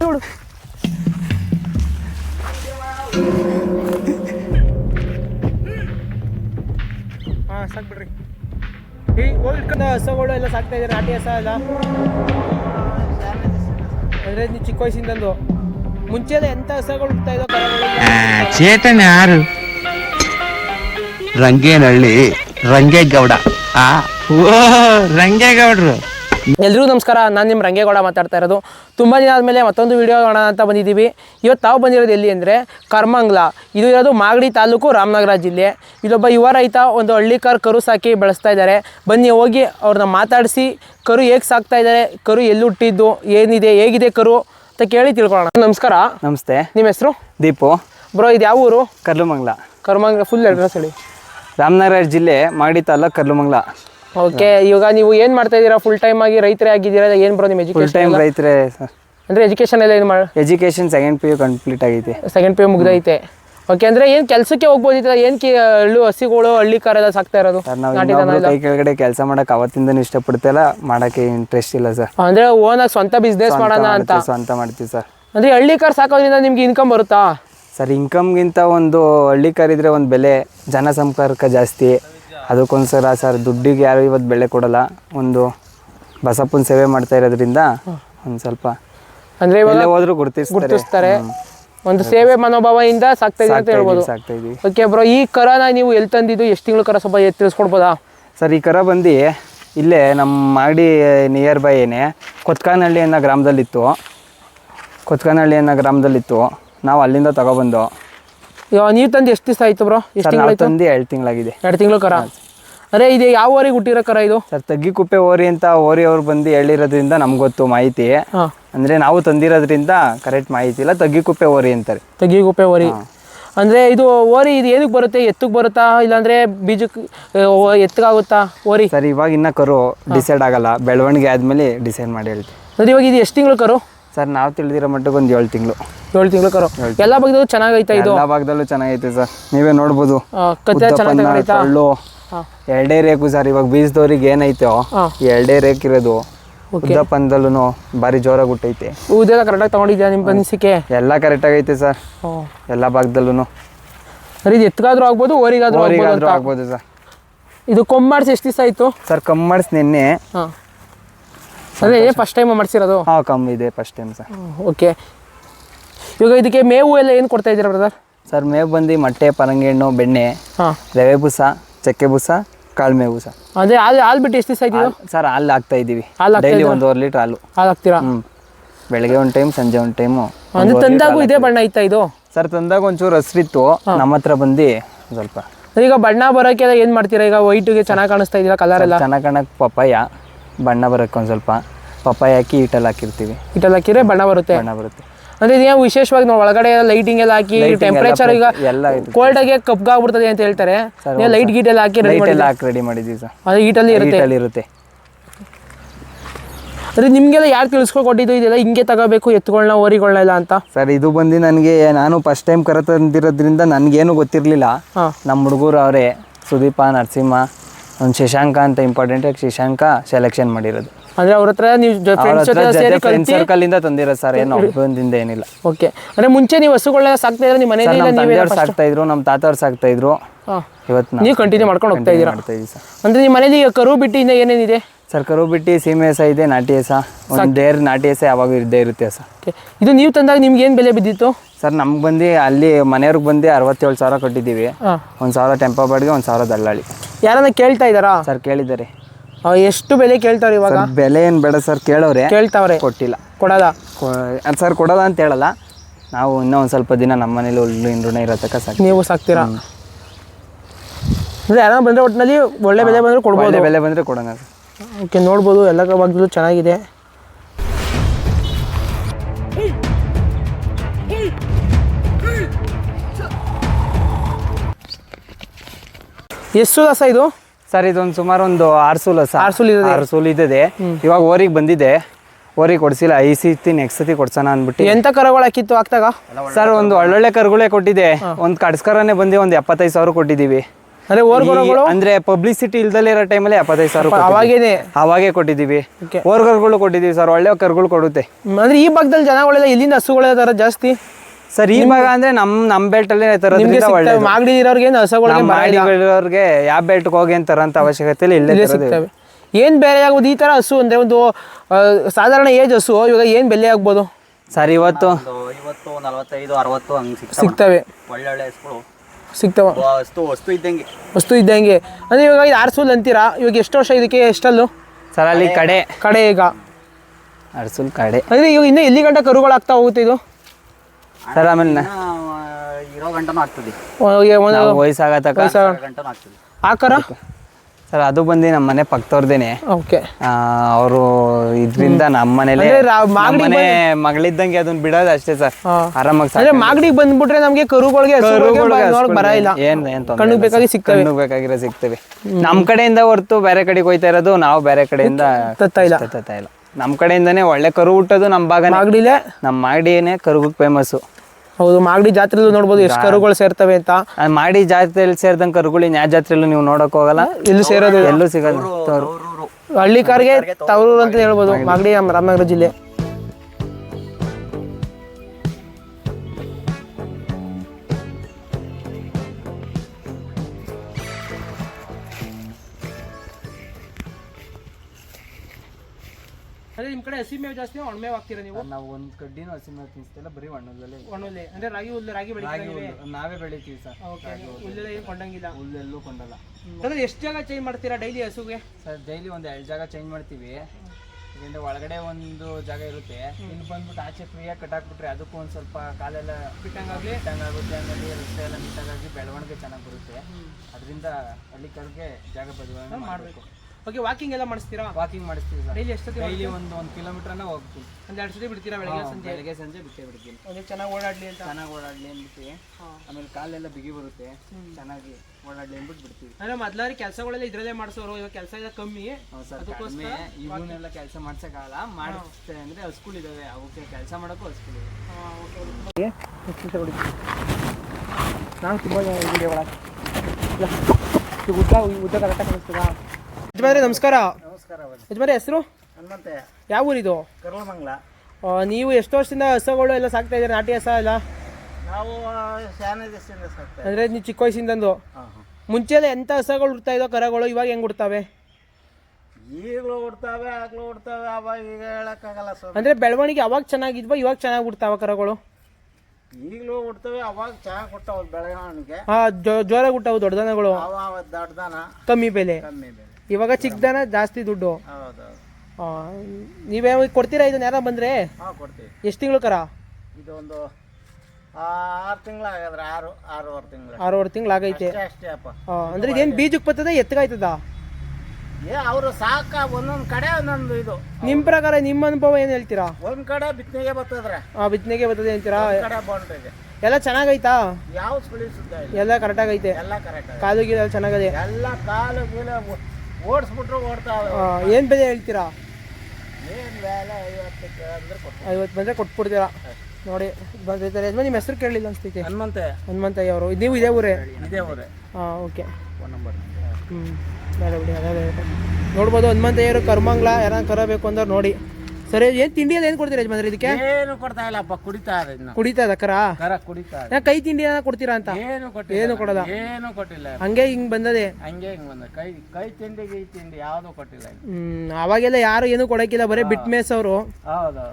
ನೋಡು. ಹಾಂ ಸಾಕು ಬಿಡ್ರಿ ಈ ಓಲ್ಡ್ ಹಸಗಳು ಎಲ್ಲ ಸಾಕ್ತಾ ಇದ್ದಾರೆ ನಾಟಿ ಹಸ ಎಲ್ಲ. ಅಂದರೆ ನೀವು ಚಿಕ್ಕ ವಯಸ್ಸಿಂದಂದು ಮುಂಚೆ ಎಂತ ಎಂಥ ಹಸಗಳು ಹುಡ್ತಾ ಇದ್ದೋ ಚೇತನ್ ಯಾರು? ರಂಗೇನಹಳ್ಳಿ ರಂಗೇಗೌಡ. ಆ? ಓ ರಂಗೇಗೌಡ್ರು. ಎಲ್ರಿಗೂ ನಮಸ್ಕಾರ ನಾನು ನಿಮ್ಮ ರಂಗೇಗೌಡ ಮಾತಾಡ್ತಾ ಇರೋದು. ತುಂಬ ದಿನ ಆದಮೇಲೆ ಮತ್ತೊಂದು ವಿಡಿಯೋ ಮಾಡೋಣ ಅಂತ ಬಂದಿದ್ದೀವಿ. ಇವತ್ತು ತಾವು ಬಂದಿರೋದು ಎಲ್ಲಿ ಅಂದರೆ ಕರ್ಮಂಗ್ಲ. ಇದು ಇರೋದು ಮಾಗಡಿ ತಾಲೂಕು ರಾಮನಗರ ಜಿಲ್ಲೆ. ಇಲ್ಲೊಬ್ಬ ಯುವ ರೈತ ಒಂದು ಹಳ್ಳಿಕಾರ್ ಕರು ಸಾಕಿ ಬೆಳೆಸ್ತಾ ಇದ್ದಾರೆ. ಬನ್ನಿ ಹೋಗಿ ಅವ್ರನ್ನ ಮಾತಾಡಿಸಿ. ಕರು ಹೇಗೆ ಸಾಕ್ತಾ ಇದ್ದಾರೆ? ಕರು ಎಲ್ಲಿ ಹುಟ್ಟಿದ್ದು? ಏನಿದೆ? ಹೇಗಿದೆ ಕರು ಅಂತ ಕೇಳಿ ತಿಳ್ಕೊಳ್ಳೋಣ. ನಮಸ್ಕಾರ. ನಮಸ್ತೆ. ನಿಮ್ಮ ಹೆಸರು? ದೀಪು. ಬ್ರೋ ಇದು ಯಾವ ಊರು? ಕರ್ಲುಮಂಗ್ಲ. ಕರ್ಮಂಗ್ಲ ಫುಲ್ ಅಡ್ರೆಸ್ ಹೇಳಿ. ರಾಮನಗರ ಜಿಲ್ಲೆ ಮಾಡಿ ತಾಲೂಕು ಕರ್ಲುಮಂಗ್ಲ. ಓಕೆ ಇವಾಗ ನೀವು ಏನು ಮಾಡ್ತಾ ಇದ್ದೀರಾ? ಫುಲ್ ಟೈಮ್ ಆಗಿ ರೈತರೇ ಆಗಿದ್ದೀರಾ? ಏನು ಬ್ರೋ ನಿಮ್ಮ ಫುಲ್ ಟೈಮ್ ಎಜುಕೇಶನ್ ರೈತರೇ ಸರ್ ಅಂದರೆ ಎಜುಕೇಷನ್ ಎಲ್ಲ ಏನು ಮಾಡಿ education second P U complete ಆಗೈತೆ. ಸೆಕೆಂಡ್ ಪಿ ಯು ಮುಗ್ದೈತೆ. ಓಕೆ ಅಂದ್ರೆ ಏನು ಕೆಲಸಕ್ಕೆ ಹೋಗ್ಬೋದಿತ್ತು ಏನು ಕಿ ಹಳ್ಳು ಹಸಿಗಳು ಹಳ್ಳಿ ಕಾರ್ ಎಲ್ಲ ಸಾಕ್ತಾ ಇರೋದು? ಸರ್ ನಾವು ನಾಟಿ ದನ ಇನ್ನೊಬ್ರು ಎಲ್ಲ? ಕೈ ಕೆಳಗಡೆ ಕೆಲಸ ಮಾಡಕ್ಕೆ ಅವತ್ತಿಂದನೂ ಇಷ್ಟಪಡ್ತಿಲ್ಲ ಮಾಡೋಕ್ಕೆ ಇಂಟ್ರೆಸ್ಟ್ ಇಲ್ಲ ಸರ್ ಅಂದ್ರೆ ಓನಾಗಿ ಸ್ವಂತ ಬಿಸ್ನೆಸ್ ಮಾಡೋಣ ಅಂತ. ಸ್ವಂತ ಮಾಡ್ತೀವಿ ಸರ್ ಅಂದ್ರೆ ಹಳ್ಳಿ ಕಾರ್ ಸಾಕೋದ್ರಿಂದ ನಿಮ್ಗೆ ಇನ್ಕಮ್ ಬರುತ್ತಾ? ಸರ್ ಇನ್ಕಮ್ಗಿಂತ ಒಂದು ಹಳ್ಳಿ ಕರಿದ್ರೆ ಒಂದು ಬೆಲೆ ಜನ ಸಂಪರ್ಕ ಜಾಸ್ತಿ. ಅದಕ್ಕೊಂದ್ಸಲ ಸರ್ ದುಡ್ಡಿಗೆ ಯಾರು ಇವತ್ತು ಬೆಲೆ ಕೊಡಲ್ಲ. ಒಂದು ಬಸಪ್ಪನ ಸೇವೆ ಮಾಡ್ತಾ ಇರೋದ್ರಿಂದ ಒಂದು ಸ್ವಲ್ಪ ಅಂದ್ರೆ ಇವಾಗ ಎಲ್ಲೇ ಹೋದ್ರೂ ಗುರುತಿಸ್ತಾರೆ. ಗುರುತಿಸ್ತಾರೆ. ಒಂದು ಸೇವೆ ಮನೋಭಾವದಿಂದ ಸಾಕ್ತಾ ಇದೆ ಅಂತ ಹೇಳ್ಬೋದು. ಸಾಕ್ತಾ ಇದೀವಿ. ಓಕೆ ಬ್ರೋ ಈ ಕರನ ನೀವು ಎಲ್ಲಿ ತಂದಿದ್ದು? ಎಷ್ಟು ತಿಂಗಳು ಕರ ಸ್ವಲ್ಪ ತಿಳಿಸ್ಕೊಡ್ಬೋದಾ? ಸರ್ ಈ ಕರ ಬಂದು ಇಲ್ಲೇ ನಮ್ಮ ಮಾಗಡಿ ನಿಯರ್ ಬೈ ಏನೇ ಕೊತ್ಕಾನಹಳ್ಳಿ ಅನ್ನೋ ಗ್ರಾಮದಲ್ಲಿತ್ತು. ಕೊತ್ಕಾನಹಳ್ಳಿ ಅನ್ನೋ ಗ್ರಾಮದಲ್ಲಿತ್ತು. ನಾವು ಅಲ್ಲಿಂದ ತಗೊಬಂದು. ಇವಾಗ ನೀವು ತಂದು ಎಷ್ಟು ದಿವಸ ಆಯ್ತು ಬ್ರೋ? ಎಷ್ಟು ಸರ್ ತಿಂಗಳು ನಾವು ಆಯ್ತು ತಂದು ಎರಡು ತಿಂಗಳಾಗಿದೆ. ಎರಡು ತಿಂಗಳು ಕರ? ಅಂದ್ರೆ ಇದು ಯಾವ ಓರಿಗೆ ಹುಟ್ಟಿರೋ ಕರ ಇದು? ಸರ್ ತಗ್ಗಿಕುಪ್ಪೆ ಓರಿ ಅಂತ ಓರಿ ಅವ್ರು ಬಂದು ಹೇಳಿರೋದ್ರಿಂದ ನಮ್ಗೆ ಗೊತ್ತು ಮಾಹಿತಿ. ಹಾಂ. ಅಂದರೆ ನಾವು ತಂದಿರೋದ್ರಿಂದ ಕರೆಕ್ಟ್ ಮಾಹಿತಿ ಇಲ್ಲ ತಗ್ಗಿ ಕುಪ್ಪೆ ಓರಿ ಅಂತಾರೆ. ತೆಗಿಗುಪ್ಪೆ ಓರಿ. ಅಂದ್ರೆ ಇದು ಓರಿ ಇದು ಏನಕ್ಕೆ ಬರುತ್ತೆ? ಎತ್ತಕ್ಕೆ ಬರುತ್ತಾ? ಇಲ್ಲಾಂದರೆ ಬೀಜಕ್ಕೆ ಎತ್ತಗಾಗುತ್ತಾ ಓರಿ? ಸರ್ ಇವಾಗ ಇನ್ನ ಕರು ಡಿಸೈಡ್ ಆಗಲ್ಲ. ಬೆಳವಣಿಗೆ ಆದಮೇಲೆ ಡಿಸೈಡ್ ಮಾಡಿ ಹೇಳ್ತೀವಿ. ಸರ್ ಇವಾಗ ಇದು ಎಷ್ಟು ತಿಂಗಳು ಕರು? ಸರ್ ನಾವು ತಿಳಿದಿರೋ ಮಟ್ಟಿಗೆ ಒಂದು ಏಳು ತಿಂಗಳು. ಏಳು ತಿಂಗಳು ಕರೋ. ಎಲ್ಲ ಭಾಗದಲ್ಲೂ ಚೆನ್ನಾಗೈತೆ ಇದು? ಎಲ್ಲ ಭಾಗದಲ್ಲೂ ಚೆನ್ನಾಗೈತೆ ಸರ್. ನೀವೇ ನೋಡ್ಬೋದು. ಕತ್ತೆ ಚೆನ್ನಾಗಿ ಕಳ್ಳು ಎರಡೇ ರೇಕು ಸರ್ ಇವಾಗ ಬೀಜದವ್ರಿಗೆ ಏನೈತೋ ಎರಡೇ ರೇಕ್ ಇರೋದು. ಉದ್ದಪ್ಪಂದಲ್ಲೂ ಭಾರಿ ಜೋರಾಗಿ ಹುಟ್ಟೈತೆ. ಇದೆಲ್ಲ ಕರೆಕ್ಟಾಗಿ ತಗೊಂಡಿದ್ಯಾ ನಿಮ್ಮ ಅನಿಸಿಕೆ? ಎಲ್ಲ ಕರೆಕ್ಟ್ ಆಗೈತೆ ಸರ್. ಎಲ್ಲ ಭಾಗದಲ್ಲೂ ಸರಿ ಇದು ಎತ್ತಗಾದ್ರೂ ಆಗ್ಬೋದು ಓರಿಗಾದ್ರೂ ಆಗ್ಬೋದು ಸರ್. ಇದು ಮಾಡಿಸಿ ಎಷ್ಟು ದಿವಸ ಆಯಿತು? ಸರ್ ಕಮ್ಮಿ ಮಾಡಿಸ್ ನಿನ್ನೆ ಅದೇ ಫಸ್ಟ್ ಟೈಮ್ ಮಾಡಿಸಿರೋದು? ಹಾಂ ಕಮ್ಮಿ ಇದೆ ಫಸ್ಟ್ ಟೈಮ್ ಸರ್ ಓಕೆ ಇವಾಗ ಇದಕ್ಕೆ ಮೇವು ಎಲ್ಲ ಏನು ಕೊಡ್ತಾ ಇದ್ದೀರಾ ಬ್ರದರ್ ಸರ್ ಮೇವು ಬಂದು ಮೊಟ್ಟೆ ಪರಂಗಿಹಣ್ಣು ಬೆಣ್ಣೆ ಹಾಂ. ರವೆ ಬೂಸ ಚಕ್ಕೆ ಬೂಸ ಕಾಳು ಮೇವು ಸರ್ ಅದೇ ಹಾಲು ಹಾಲು ಬಿಟ್ಟು ಎಷ್ಟು ದಿವಸ ಆಯ್ತು ಸರ್ ಹಾಲು ಹಾಕ್ತಾ ಇದ್ದೀವಿ ಹಾಲು ಹಾಕ್ತಾ ಡೈಲಿ ಇದ್ದೀರಾ? ಒಂದೂವರೆ ಲೀಟ್ರ್ ಹಾಲು. ಹಾಲು ಹಾಕ್ತೀರಾ? ಹ್ಞೂ ಬೆಳಗ್ಗೆ ಒಂದು ಟೈಮ್ ಸಂಜೆ ಒಂದು ಟೈಮು ಅಂದ್ರೆ ತಂದಾಗೂ ಇದೇ ಬಣ್ಣ ಇತ್ತಾ ಇದು? ಸರ್ ತಂದಾಗ ಒಂಚೂರು ಹಸ್ರಿತ್ತು ನಮ್ಮ ಹತ್ರ ಬಂದು ಸ್ವಲ್ಪ. ಈಗ ಬಣ್ಣ ಬರೋಕೆ ಏನು ಮಾಡ್ತೀರಾ? ಈಗ ವೈಟಿಗೆ ಚೆನ್ನಾಗಿ ಕಾಣಿಸ್ತಾ ಇದೆಯಾ ಕಲರ್ ಎಲ್ಲ? ಚೆನ್ನಾಗಿ ಕಾಣಕ್ಕೆ ಪಪ್ಪಾಯ. ಬಣ್ಣ ಬರೋಕ್ಕೆ ಒಂದು ಸ್ವಲ್ಪ ಪಪ್ಪಾಯ ಹಾಕಿ ಹಿಟ್ಟಲ್ಲಿ ಹಾಕಿರ್ತೀವಿ. ಇಟ್ಟಲ್ಲಿ ಹಾಕಿದ್ರೆ ಬಣ್ಣ ಬರುತ್ತೆ? ಬಣ್ಣ ಬರುತ್ತೆ. ಅಂದ್ರೆ ಇದೇನು ವಿಶೇಷವಾಗಿ ನಾವು ಒಳಗಡೆ ಲೈಟಿಂಗ್ ಎಲ್ಲ ಹಾಕಿ ಟೆಂಪರೇಚರ್ ಈಗ ಎಲ್ಲ ಕೋಲ್ಡ್ ಆಗಿ ಕಪ್ಗಾಗ್ಬಿಡ್ತದೆ ಅಂತ ಹೇಳ್ತಾರೆ. ನೀವು ಲೈಟ್ ಗೀಟ್ ಎಲ್ಲ ಹಾಕಿ ರೆಡಿ ಎಲ್ಲ ಹಾಕಿ ರೆಡಿ ಮಾಡಿದ್ದೀವಿ ಸರ್. ಅದು ಹೀಟಲ್ಲಿ ಇರುತ್ತೆ? ಇರುತ್ತೆ. ಅದೇ ನಿಮ್ಗೆಲ್ಲ ಯಾರು ತಿಳಿಸ್ಕೊಟ್ಟಿದ್ದು ಇದೆಲ್ಲ? ಹಿಂಗೆ ತಗೋಬೇಕು ಎತ್ತುಗಳನ್ನ ಓರಿಗಳನ್ನ ಇಲ್ಲ ಅಂತ? ಸರ್ ಇದು ಬಂದು ನನಗೆ ನಾನು ಫಸ್ಟ್ ಟೈಮ್ ಕರೆತಂದಿರೋದ್ರಿಂದ ನನಗೇನು ಗೊತ್ತಿರಲಿಲ್ಲ. ನಮ್ಮ ಹುಡುಗರು ಅವರೇ ಸುದೀಪ ನರಸಿಂಹ ಒಂದು ಶಶಾಂಕ ಅಂತ ಇಂಪಾರ್ಟೆಂಟ್ ಆಗಿ ಶಶಾಂಕ ಸೆಲೆಕ್ಷನ್ ಮಾಡಿರೋದು. ಅಂದ್ರೆ ಅವ್ರ ಹತ್ರ ನೀವು ಅವ್ರ ಫ್ರೆಂಡ್ಸ್ ಹತ್ರ ಜೊತೆ ಸೇರಿ ಫ್ರೆಂಡ್ ಕಲ್ತಿ? ಸರ್ಕಲ್ ಇಂದ ತಂದಿರೋದು ಸರ್ ಏನು ಒಂದಿಂದ ಏನಿಲ್ಲ. ಓಕೆ ಅಂದ್ರೆ ಮುಂಚೆ ನೀವು ಹಸುಗಳನ್ನ ಸಾಕ್ತಾ ಇದ್ರೆ ನಿಮ್ಮ ಸರ್ ಮನೆಯಲ್ಲಿ ನಮ್ಮ ನೀವೇ ತಂದೆಯವ್ರು ಸಾಕ್ತಾ ಇದ್ರು ನಮ್ಮ ತಾತವ್ರು ಸಾಕ್ತಾ ಇದ್ರು. ಹಾಂ. ಇವತ್ತು ನೀವು ಕಂಟಿನ್ಯೂ ಮಾಡ್ಕೊಂಡು ಹೋಗ್ತಾ ಇದ್ದೀರಾ? ಮಾಡ್ತಾ ಇದೀವಿ ಸರ್ ಅಂದ್ರೆ ನಿಮ್ಮ ಮನೇಲಿ ಈಗ ಕರು ಬಿಟ್ಟಿಂದ ಏನೇನಿದೆ? ಸರ್ ಕರು ಬಿಟ್ಟು ಸೀಮೆ ಎಸ ಇದೆ ನಾಟಿ ಎಸ. ಒಂದು ದೇರ್ ನಾಟಿ ಎಸ ಯಾವಾಗ ಇದ್ದೇ ಇರುತ್ತೆ ಸರ್. ಓಕೆ. ಇದು ನೀವು ತಂದಾಗ ನಿಮ್ಗೆ ಏನು ಬೆಲೆ ಬಿದ್ದಿತ್ತು? ಸರ್ ನಮ್ಗೆ ಬಂದು ಅಲ್ಲಿ ಮನೆಯವ್ರಿಗೆ ಬಂದು ಅರವತ್ತೇಳು ಸಾವಿರ ಕೊಟ್ಟಿದ್ದೀವಿ. ಒಂದು ಸಾವಿರ ಟೆಂಪೋ ಬಾಡಿಗೆ ಒಂದು ಸಾವಿರ ದಲ್ಲಾಳಿ. ಯಾರನ್ನ ಕೇಳ್ತಾ ಇದ್ದಾರಾ? ಸರ್ ಕೇಳಿದ್ದಾರೆ. ಎಷ್ಟು ಬೆಲೆ ಕೇಳ್ತಾವ್ರೆ ಇವಾಗ? ಬೆಲೆ ಏನು ಬೇಡ ಸರ್ ಕೇಳೋರೆ ಕೇಳ್ತಾವ್ರೆ. ಕೊಟ್ಟಿಲ್ಲ. ಕೊಡಲ್ಲ? ಸರ್ ಕೊಡಲ್ಲ ಅಂತ ಹೇಳಲ್ಲ. ನಾವು ಇನ್ನೂ ಒಂದು ಸ್ವಲ್ಪ ದಿನ ನಮ್ಮ ಮನೇಲಿ ಹುಲ್ಲು ಇಂಡ್ರುಣ ಇರೋ ತನಕ ಸಾಕು ನೀವು ಸಾಕ್ತೀರಾ? ಅಂದರೆ ಯಾರು ಬಂದ್ರೆ ಒಟ್ಟಿನಲ್ಲಿ ಒಳ್ಳೆ ಬೆಲೆ ಬಂದ್ರೆ ಕೊಡ್ಬೋದು. ಬೆಲೆ ಬಂದರೆ ಕೊಡೋಣ ಸರ್. ಓಕೆ ನೋಡ್ಬೋದು. ಎಲ್ಲ ಭಾಗದಲ್ಲೂ ಚೆನ್ನಾಗಿದೆ. ಎಷ್ಟು ದಸ ಇದು? ಸರ್ ಇದೊಂದು ಸುಮಾರು ಒಂದು ಆರು ಸೂಲ ಆರು ಸೂಲ್ ಇದೆ. ಆರು ಸೂಲ್ ಇದೆ ಇವಾಗ ಓರಿಗೆ ಬಂದಿದೆ ಓರಿಗೆ ಕೊಡ್ಸಿಲ್ಲ. ಐ ಸಿ ಇತ್ತಿ ನೆಕ್ಸ್ಟ್ ಸತಿ ಕೊಡ್ಸೋಣ ಅಂದ್ಬಿಟ್ಟು. ಎಂತ ಕರಗಳು ಹಾಕಿತ್ತು ಆಗ್ತಾಗ ಸರ್ ಒಂದು ಒಳ್ಳೊಳ್ಳೆ ಕರುಗಳೇ ಕೊಟ್ಟಿದೆ ಒಂದು ಕಡ್ಸ್ಕರನೇ ಬಂದು ಒಂದು ಎಪ್ಪತ್ತೈದು ಸಾವಿರ ಕೊಟ್ಟಿದ್ದೀವಿ. ಅಂದ್ರೆ ಓರ್ಗೊರಗಳು ಅಂದ್ರೆ ಪಬ್ಲಿಸಿಟಿ ಇಲ್ದಲೇ ಇರೋ ಟೈಮಲ್ಲಿ ಎಪ್ಪತ್ತೈದು ಸಾವಿರ. ಅವಾಗೇನೆ? ಅವಾಗೇ ಕೊಟ್ಟಿದ್ದೀವಿ. ಓರ್ಗರುಗಳು ಕೊಟ್ಟಿದ್ದೀವಿ ಸರ್ ಒಳ್ಳೆ ಕರುಗಳು ಕೊಡುತ್ತೆ. ಅಂದ್ರೆ ಈ ಭಾಗದಲ್ಲಿ ಜನಗಳೆಲ್ಲ ಇಲ್ಲಿಂದ ಹಸುಗಳೇ ತರ ಜಾಸ್ತಿ? ಸರ್ ಈ ಭಾಗ ಅಂದ್ರೆ ನಮ್ ನಮ್ ಬೆಲ್ಟ್ ಅಲ್ಲಿ ಒಳ್ಳೆ ಮಾಗಡಿ ಇರೋರ್ಗೆ ಹಸುಗಳಿಗೆ ನಮ್ಮ ಮಾಡಿಗಳಿರೋರ್ಗೆ ಯಾವ ಬೆಲ್ಟ್ ಹೋಗಿ ಅಂತ ತರೋಂಥ ಅವಶ್ಯಕತೆ ಇಲ್ಲ. ಸಿಗ್ತವೆ. ಏನ್ ಬೇರೆ ಆಗ್ಬೋದು ಈ ತರ ಹಸು ಅಂದ್ರೆ ಒಂದು ಸಾಧಾರಣ ಏಜ್ ಹಸು ಇವಾಗ ಏನ್ ಬೆಲೆ ಆಗ್ಬೋದು? ಸರ್ ಇವತ್ತು ಇವತ್ತು ನಲವತ್ತೈದು ಅರವತ್ತು ಹಂಗೆ ಸಿಗ್ತವೆ. ಒಳ್ಳೊಳ್ಳೆ ಹಸುಗಳು. ಸಿಗ್ತವ? ವಸ್ತು ವಸ್ತು ಇದ್ದಂಗೆ. ವಸ್ತು ಇದ್ದಂಗೆ. ಅಂದ್ರೆ ಇವಾಗ ಇದು ಆರ್ಸೂಲ್ ಅಂತೀರಾ? ಇವಾಗ ಎಷ್ಟು ವರ್ಷ ಇದಕ್ಕೆ ಎಷ್ಟಲ್ಲು? ಸರ್ ಅಲ್ಲಿ ಕಡೆ. ಕಡೆ. ಈಗ. ಅರ್ಸುಲ್ ಕಡೆ. ಅಂದ್ರೆ ಇವಾಗ ಇನ್ನೂ ಎಲ್ಲಿ ಗಂಟ ಕರುಗಳು ಆಗ್ತಾ ಹೋಗುತ್ತೆ ಇದು? ಸರ್ ಆಮೇಲೆ ಆ, ಇರೋ ಗಂಟನೂ ಆಗ್ತದೆ. ಒಂದು- ಆಗ್ತದೆ. ಆಕಾರ ಸರ್ ಅದು ಬಂದು ನಮ್ಮ ಮನೆ ಪಕ್ಕದವ್ರದೇನೆ ಓಕೆ ಅವರು ಇದ್ರಿಂದ ನಮ್ಮ ಮನೇಲಿ ನಮ್ಮ ಮನೆ ಮಗಳಿದ್ದಂಗೆ ಅದನ್ನ ಬಿಡೋದು ಅಷ್ಟೇ ಸರ್. ಆರಾಮಾಗಿ ಅಂದ್ರೆ ಮಾಗಡಿಗೆ ಬಂದ್ಬಿಟ್ರೆ ನಮ್ಗೆ ಕರುಗಳಿಗೆ ಬರಲ್ಲ ಬರ ಇಲ್ಲ. ಏನ್ ಏನ್ ತೊಂದ್ರೆ ಬೇಕಾಗಿ ಸರ್. ಸಿಗ್ತವೆ. ಕಣ್ಣು ಬೇಕಾಗಿರೋ ಸಿಗ್ತವೆ. ನಮ್ ಕಡೆಯಿಂದ ಹೊರತು ಬೇರೆ ಕಡೆಗೆ ಹೋಯ್ತಾ ಇರೋದು ನಾವು ಬೇರೆ ಕಡೆಯಿಂದ ತತ್ತಾ ಇಲ್ಲ. ತತ್ತಾ ಇಲ್ಲ. ನಮ್ ಕಡೆಯಿಂದನೇ ಒಳ್ಳೆ ಕರು ಹುಟ್ಟೋದು ನಮ್ ಭಾಗ ಮಾಗಡಿಲೇ? ನಮ್ಮ ಮಾಗಡಿನೇ ಕರುಗುಗ್ ಫೇಮಸ್ಸು ಹೌದು ಮಾಗಡಿ ಜಾತ್ರೆಲ್ಲೂ ನೋಡ್ಬೋದು ಎಷ್ಟು ಕರುಗಳು ಸೇರ್ತವೆ ಅಂತ. ಮಾಡಿ ಜಾತ್ರೆಯಲ್ಲಿ ಸೇರಿದಂಗ ಕರುಗಳು ಯಾವ ಜಾತ್ರೆಯಲ್ಲೂ ನೀವು ನೋಡಕ್ ಹೋಗಲ್ಲ. ಎಲ್ಲೂ ಸೇರೋದು ಎಲ್ಲೂ ಸಿಗಲ್ಲ. ಹಳ್ಳಿ ಕಾರ್ಗೆ ತವರೂರು ಅಂತ ಹೇಳ್ಬೋದು ಮಾಗಡಿ. ನಮ್ಮ ರಾಮನಗರ ಜಿಲ್ಲೆ. ಹಸಿ ಮೇವು ಜಾಸ್ತಿ ಒಣಮೇವು ಹಾಕ್ತೀರಾ ನೀವು? ನಾವು ಒಂದ್ ಕಡ್ಡಿನೂ ಹಸಿಮೇವ್ ತಿನ್ಸ್ತಿಲ್ಲ ಬರೀ ಒಣ್ಣಲ್ಲೇ ಒಣಲೆ ಅಂದ್ರೆ ರಾಗಿ ಹುಲ್ಲು ರಾಗಿ ಬೆಳಿತೀವಿ ನೀವೇ? ನಾವೇ ಬೆಳಿತೀವಿ ಸರ್. ಓಕೆ. ಹುಲ್ಲೆಲ್ಲ ಏನು ಕೊಂಡಂಗಿಲ್ಲ. ಹುಲ್ಲೆಲ್ಲೂ ಕೊಂಡಲ್ಲ. ಅಂದ್ರೆ ಎಷ್ಟು ಜಾಗ ಚೇಂಜ್ ಮಾಡ್ತೀರಾ ಡೈಲಿ ಹಸುಗೆ? ಸರ್ ಡೈಲಿ ಒಂದ್ ಎರಡು ಜಾಗ ಚೇಂಜ್ ಮಾಡ್ತೀವಿ. ಇದರಿಂದ ಒಳಗಡೆ ಒಂದು ಜಾಗ ಇರುತ್ತೆ. ಇನ್ನು ಬಂದ್ಬಿಟ್ಟು ಆಚೆ ಫ್ರೀಯಾಗಿ ಕಟ್ಟಾಕ್ಬಿಟ್ರೆ ಅದಕ್ಕೂ ಒಂದ್ ಸ್ವಲ್ಪ ಕಾಲೆಲ್ಲ ಬಿಟ್ಟಂಗಾಗ್ಲಿ. ಆಗುತ್ತೆ ಆಮೇಲೆ ರಸ್ತೆ ಎಲ್ಲ ನೀಟಾಗಿ ಬೆಳವಣಿಗೆ ಚೆನ್ನಾಗಿ ಬರುತ್ತೆ. ಅದರಿಂದ ಹಳ್ಳಿ ಕಡೆಗೆ ಜಾಗ ಬದಲಾವಣೆ ಮಾಡಬೇಕು. ಓಕೆ ವಾಕಿಂಗ್ ಎಲ್ಲ ಮಾಡಿಸ್ತೀರಾ? ವಾಕಿಂಗ್ ಮಾಡಿಸ್ತೀವಿ ಸರ್. ಡೈಲಿ ಎಷ್ಟು ಡೈಲಿ ಒಂದು ಒಂದು ಕಿಲೋಮೀಟರ್ನ ಹೋಗ್ತೀವಿ. ಒಂದು ಎರಡು ಸತಿ ಬಿಡ್ತೀರಾ ಬೆಳಗ್ಗೆ ಸಂಜೆ? ಬೆಳಗ್ಗೆ ಸಂಜೆ ಬಿಟ್ಟೇ ಬಿಡ್ತೀನಿ. ಅದೇ ಚೆನ್ನಾಗಿ ಓಡಾಡ್ಲಿ ಅಂತ? ಚೆನ್ನಾಗಿ ಓಡಾಡ್ಲಿ ಅಂದ್ಬಿಟ್ಟು. ಆಮೇಲೆ ಕಾಲೆಲ್ಲ ಬಿಗಿ ಬರುತ್ತೆ. ಚೆನ್ನಾಗಿ ಓಡಾಡ್ಲಿ ಅಂದ್ಬಿಟ್ಟು ಬಿಡ್ತೀವಿ. ಅಂದ್ರೆ ಮೊದ್ಲಾರಿ ಕೆಲಸಗಳೆಲ್ಲ ಇದ್ರಲ್ಲೇ ಮಾಡಿಸೋರು ಇವಾಗ ಕೆಲಸ ಎಲ್ಲ ಕಮ್ಮಿ. ಇವನ್ನೆಲ್ಲ ಕೆಲಸ ಮಾಡ್ಸಕ್ಕಾಗಲ್ಲ. ಮಾಡಿಸ್ತೆ ಅಂದ್ರೆ ಹಸ್ಗಳಿದಾವೆ ಅವಕ್ಕೆ ಕೆಲಸ ಮಾಡೋಕ್ಕೂ ಹಸ್ಗಳಿವೆ ನಾನು ತುಂಬ ಒಳಗೆ ಉದ್ದ ಉದ್ದ ಕರೆಕ್ಟಾಗಿ ಕಾಣಿಸ್ತದಾ? ಯಜಮಾನ್ರೆ ನಮಸ್ಕಾರ. ಯಜಮಾನ್ರೆ ಹೆಸರು? ಯಾವ ಊರಿದು? ಕರ್ಲಮಂಗ್ಲ ಆ, ನೀವು ಎಷ್ಟು ವರ್ಷದಿಂದ ಹಸುಗಳು ಎಲ್ಲ ಸಾಕ್ತಾ ಇದ್ದೀರಾ ನಾಟಿ ಹಸ ಎಲ್ಲ? ನಾವು ಅಂದ್ರೆ ನೀವು ಚಿಕ್ಕ ವಯಸ್ಸಿಂದಂದು. ಮುಂಚೆ ಎಲ್ಲ ಎಂಥ ಹಸಗಳು ಹುಡ್ತಾ ಇದ್ದೋ ಕರಗಳು ಇವಾಗ ಹೆಂಗ್ ಹುಡ್ತಾವೆ? ಈಗಲೂ ಉಡ್ತಾವೆ ಆಗ್ಲೂ ಉಡ್ತಾವೆ ಅವಾಗ ಈಗ ಹೇಳಕ್ಕಾಗಲ್ಲ ಸರ್ ಅಂದ್ರೆ ಬೆಳವಣಿಗೆ ಅವಾಗ ಚೆನ್ನಾಗಿದ್ವೋ ಇವಾಗ ಚೆನ್ನಾಗಿ ಹುಡ್ತಾವ ಕರಗಳು? ಈಗಲೂ ಉಡ್ತವೆ ಅವಾಗ ಚೆನ್ನಾಗಿ ಕೊಟ್ಟವು ಬೆಳವಣಿಗೆ ಹಾ ಜೋರಾಗಿ ಹುಟ್ಟಾವು ದೊಡ್ಡದನಗಳು. ಅವ ದೊಡ್ಡದಾನ. ಕಮ್ಮಿ ಬೆಲೆ. ಕಮ್ಮಿ ಬೆಲೆ. ಇವಾಗ ಚಿಕ್ಕದನ ಜಾಸ್ತಿ ದುಡ್ಡು. ಹೌದೌದು. ನೀವೇ ಕೊಡ್ತೀರಾ ಇದನ್ನ ಯಾರ ಬಂದ್ರೆ? ಹಾಂ ಕೊಡ್ತೀವಿ. ಎಷ್ಟು ತಿಂಗಳು ಕರ? ಇದು ಒಂದು ಆರು ತಿಂಗಳಾಗದ್ರೆ ಆರು ಆರೂವರೆ ತಿಂಗಳು. ಆರೂವರೆ ತಿಂಗಳು ಆಗೈತೆ. ಅಷ್ಟೇ ಅಷ್ಟೇ ಅಪ್ಪ. ಅಂದ್ರೆ ಇದೇನು ಬೀಜಕ್ಕೆ ಬರ್ತದ ಎತ್ತಗಾಯ್ತದ? ಏ ಅವರು ಸಾಕ ಒಂದೊಂದು ಕಡೆ ಒಂದೊಂದು ಇದು. ನಿಮ್ಮ ಪ್ರಕಾರ ನಿಮ್ಮ ಅನುಭವ ಏನು ಹೇಳ್ತೀರಾ? ಒಂದ್ ಕಡೆ ಬಿತ್ತನೆಗೆ ಬರ್ತದ್ರೆ. ಆ ಬಿತ್ತನೆಗೆ ಬರ್ತದೆ ಅಂತೀರಾ? ಒಂದ್ ಕಡೆ ಬೌಂಡ್ರಿಗೆ. ಎಲ್ಲ ಚೆನ್ನಾಗೈತಾ? ಯಾವ ಸುಳಿ ಸುದ್ದ ಇಲ್ಲ. ಎಲ್ಲ ಕರೆಕ್ಟಾಗೈತೆ ಎಲ್ಲ ಕರೆಕ್ಟ್ ಕಾಲು ಗೀಲು ಎಲ್ಲ ಚೆನ್ನಾಗದೆ. ಎಲ್ಲ ಕಾಲು ಗೀಲ ಓಡಿಸ್ಬಿಟ್ರು ಓಡ್ತಾವೆ ಏನು ಬೆಲೆ ಹೇಳ್ತೀರಾ? ಏನು ಬೇಲೆ ಐವತ್ತು ಐವತ್ತು ಬಂದರೆ ಕೊಟ್ಬಿಡ್ತೀರಾ? ನೋಡಿ ಬಂದೈತಾರೆ ಯಜಮಾನ್ ನಿಮ್ಮ ಹೆಸರು ಕೇಳಲಿಲ್ಲ ಅನ್ಸ್ತೈತೆ ಹನುಮಂತೆ. ಹನುಮಂತಯ್ಯ ಅವರು. ನೀವು ಇದೇ ಊರೇ? ಇದೇ ಊರೇ. ಹಾಂ ಓಕೆ. ಫೋನ್ ನಂಬರ್ ಹ್ಞೂ ಬೇಡ ಬಿಡಿ ಅದೇ ನೋಡ್ಬೋದು ಹನುಮಂತಯ್ಯರು ಕರ್ಮಂಗ್ಲ ಯಾರನ್ನ ಕರಬೇಕು ಅಂದ್ರೆ ನೋಡಿ. ಸರಿ ಏನು ತಿಂಡಿಯಲ್ಲಿ ಏನ್ ಕೊಡ್ತೀರಾ ಯಜಮಾನ್ರೆ ಇದಕ್ಕೆ? ಏನು ಕೊಡ್ತಾ ಇಲ್ಲಪ್ಪ ಕುಡಿತಾ ಇದೆ ಇನ್ನು. ಕುಡಿತಾ ಇದ್ದ ಕರ? ಕರ ಕುಡಿತಾ ಇದೆ. ಕೈ ತಿಂಡಿ ಏನಾರ ಕೊಡ್ತೀರಾ ಅಂತ? ಏನು ಕೊಟ್ಟಿಲ್ಲ ಏನು ಕೊಡಲ್ಲ ಏನು ಕೊಟ್ಟಿಲ್ಲ ಹಂಗೆ ಹಿಂಗ್ ಬಂದದೆ? ಹಂಗೆ ಹಿಂಗ್ ಬಂದ. ಕೈ ಕೈ ತಿಂಡಿ ಕೈ ತಿಂಡಿ ಯಾವುದು ಕೊಟ್ಟಿಲ್ಲ. ಹ್ಮ್ ಅವಾಗೆಲ್ಲ ಯಾರು ಏನು ಕೊಡಕ್ಕಿಲ್ಲ ಬರೀ ಬಿಟ್ ಮೇಸ್ ಹೌದು.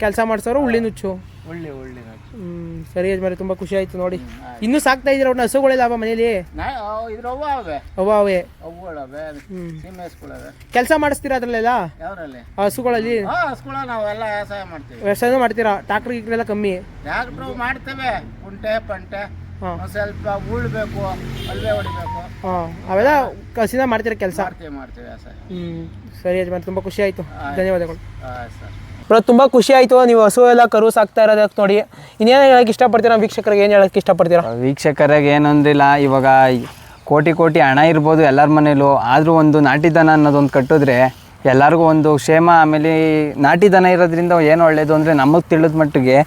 ಕೆಲಸ ಮಾಡ್ಸೋರು ಉಳ್ಳಿ ನುಚ್ಚು. ಉಳ್ಳಿ ಒಳ್ಳೆ ಹ್ಮ್ ಸರಿ ಯಜಮಾನ್ರೆ ತುಂಬಾ ಖುಷಿ ಆಯ್ತು ನೋಡಿ. ಇನ್ನೂ ಸಾಕ್ತಾ ಇದ್ರ ಅವ್ರನ್ನ? ಹಸುಗಳಿಲ್ಲ ಅವ ಮನೇಲಿ ನಾ ಇದ್ರ ಅವ್ವ ಅವೆ. ಅವ ಅವೇ ಅವುಗಳವೆ ಹ್ಮ್ ಕೆಲಸ ಮಾಡಿಸ್ತೀರಾ ಅದ್ರಲ್ಲೆಲ್ಲ? ಯಾವ್ರಲ್ಲಿ ಆ ಹಸುಗಳಲ್ಲಿ? ಹಾ ಹಸ್ಗಳ ನಾವೆಲ್ಲ ವ್ಯವಸಾಯ ಮಾಡ್ತೀವಿ. ವ್ಯವಸಾಯನೂ ಮಾಡ್ತೀರಾ? ಟ್ರಾಕ್ಟರ್ ಗಿಕ್ರೆಲ್ಲ ಕಮ್ಮಿ? ಟ್ಯಾಕ್ಟ್ರು ಮಾಡ್ತೇವೆ. ಕುಂಟೆ ಪಂಟೆ. ಹಾ. ಒಂದ್ ಸ್ವಲ್ಪ ಉಳ್ಬೇಕು ಅಲ್ವೇ ಹೊಡಿಬೇಕು. ಹಾಂ ಅವೆಲ್ಲ ಕಸಿನ ಮಾಡ್ತೀರಾ ಕೆಲಸ? ಮಾಡ್ತೀವಿ ಮಾಡ್ತೀವಿ ವ್ಯವಸಾಯ. ಹ್ಮ್ ಸರಿ ಯಜಮಾನ್ ತುಂಬಾ ಖುಷಿ ಆಯ್ತು. ಧನ್ಯವಾದಗಳು. ಆ, ಸರ್. ಬ್ರೋ ತುಂಬ ಖುಷಿ ಆಯಿತು. ನೀವು ಹಸು ಎಲ್ಲ ಕರು ಸಾಕ್ತಾ ಇರೋದಕ್ಕೆ ನೋಡಿ. ಇನ್ನೇನು ಹೇಳಕ್ಕೆ ಇಷ್ಟಪಡ್ತೀರಾ? ವೀಕ್ಷಕರಿಗೆ ಏನು ಹೇಳಕ್ಕೆ ಇಷ್ಟಪಡ್ತೀರಾ? ವೀಕ್ಷಕರಿಗೆ ಏನೊಂದಿಲ್ಲ ಇವಾಗ ಕೋಟಿ ಕೋಟಿ ಹಣ ಇರ್ಬೋದು ಎಲ್ಲರ ಮನೇಲೂ. ಆದರೂ ಒಂದು ನಾಟಿ ದನ ಅನ್ನೋದೊಂದು ಕಟ್ಟಿದ್ರೆ ಎಲ್ಲರಿಗೂ ಒಂದು ಕ್ಷೇಮ ಆಮೇಲೆ ಈ ನಾಟಿ ದನ ಇರೋದ್ರಿಂದ ಏನು ಒಳ್ಳೇದು ಅಂದರೆ ನಮಗೆ ತಿಳಿದ ಮಟ್ಟಿಗೆ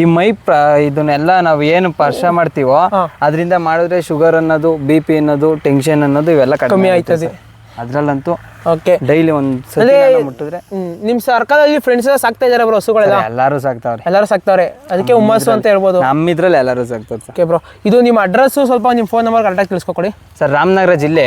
ಈ ಮೈ ಪ್ರ ಇದನ್ನೆಲ್ಲ ನಾವು ಏನು ಸ್ಪರ್ಶ ಮಾಡ್ತೀವೋ ಅದರಿಂದ ಮಾಡಿದ್ರೆ ಶುಗರ್ ಅನ್ನೋದು ಬಿ ಪಿ ಅನ್ನೋದು ಟೆನ್ಷನ್ ಅನ್ನೋದು ಇವೆಲ್ಲ ಕಮ್ಮಿ ಆಯ್ತದೆ. ಅದರಲ್ಲಂತೂ ಓಕೆ ಡೈಲಿ ಒಂದು ನಾನು ಮುಟ್ಟಿದ್ರೆ ನಿಮ್ಮ ಸರ್ಕಲಲ್ಲಿ ಫ್ರೆಂಡ್ಸ್ ಎಲ್ಲ ಸಾಕ್ತಾ ಇದ್ದಾರೆ ಬ್ರೋ ಹಸುಗಳೆಲ್ಲ? ಎಲ್ಲರೂ ಸಾಕ್ತಾವ್ರೆ. ಎಲ್ಲರೂ ಸಾಕ್ತಾವ್ರೆ. ಅದಕ್ಕೆ ಹುಮ್ಮಸ್ಸು ಅಂತ ಹೇಳ್ಬೋದು. ನಮ್ಮಿದ್ರಲ್ಲಿ ಎಲ್ಲರೂ ಸಾಕ್ತಾರೆ ಸರ್. ಓಕೆ ಬ್ರೋ ಇದು ನಿಮ್ಮ ಅಡ್ರೆಸ್ ಸ್ವಲ್ಪ ನಿಮ್ಮ ಫೋನ್ ನಂಬರ್ ಕರೆಕ್ಟಾಗಿ ತಿಳಿಸ್ಕೊಡಿ ಸರ್ ರಾಮನಗರ ಜಿಲ್ಲೆ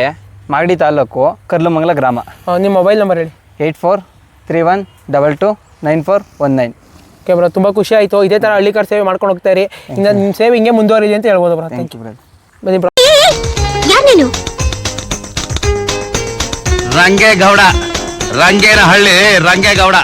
ಮಾಗಡಿ ತಾಲೂಕು ಕರ್ಲಮಂಗಲ ಗ್ರಾಮ. ನಿಮ್ಮ ಮೊಬೈಲ್ ನಂಬರ್ ಹೇಳಿ. Eight four three one double two nine four one nine. Okay bro ತುಂಬ ಖುಷಿ ಆಯಿತು. ಇದೇ ಥರ ಹಳ್ಳಿ ಸೇವೆ ಮಾಡ್ಕೊಂಡು ಹೋಗ್ತಾ ಇರಿ. ಇನ್ನು ನಿಮ್ಮ ಸೇವೆ ಹಿಂಗೆ ಮುಂದುವರಿದೆ ಅಂತ ಹೇಳ್ಬೋದು ಬ್ರೋ ಥ್ಯಾಂಕ್ ಯು ಬ್ರೋ ಬನ್ನಿ ಬ್ರೋ ಯಾರ್ ನೀನು ರಂಗೇಗೌಡ. ರಂಗೇನಹಳ್ಳಿ ರಂಗೇಗೌಡ.